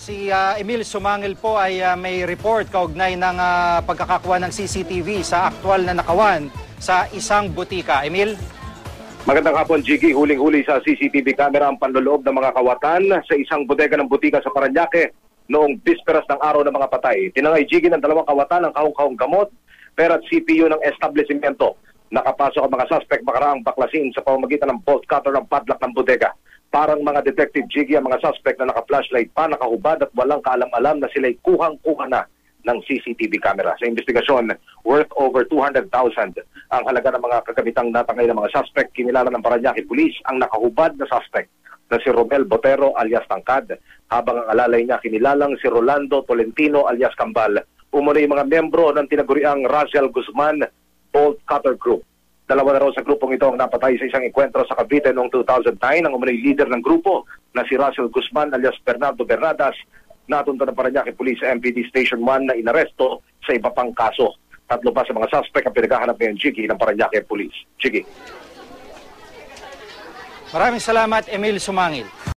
Si ah, Emil Sumangil po ay ah, may report kaugnay ng ah, pagkakakuha ng CCTV sa aktual na nakawan sa isang butika. Emil? Magandang hapon, Jiggy. Huling-huli sa CCTV camera ang panloloob ng mga kawatan sa isang bodega ng butika sa Paranaque noong bisperas ng araw ng mga patay. Tinangay Jiggy ng dalawang kawatan ng kahong-kahong gamot, pera at CPU ng establishmento. Nakapasok ang mga suspect makaraang baklasin sa pamamagitan ng bolt cutter ng padlock ng bodega. Parang mga detective Jiggy ang mga suspect na naka-flashlight pa, nakahubad at walang kaalam-alam na sila'y kuhang-kuha na ng CCTV camera. Sa investigasyon, worth over 200,000 ang halaga ng mga kagamitang natangay ng mga suspect. Kinilala ng Paranaque Police ang nakahubad na suspect na si Romel Botero alias Tangkad, habang ang alalay niya kinilalang si Rolando Tolentino alias Kambal. Umano yung mga membro ng tinaguriang Raziel Guzman Bolt Cutter Group. Dalawa na raw sa grupong ito ang napatay sa isang enkwentro sa Cavite noong 2009. Ang umano'y leader ng grupo na si Russell Guzman alias Bernardo Bernadas natunto ng Paranaque Police MPD Station 1 na inaresto sa iba pang kaso. Tatlo pa sa mga suspect ang pinaghahanap ngayon, Jiggy, ng Paranaque Police. Jiggy. Maraming salamat, Emil Sumangil.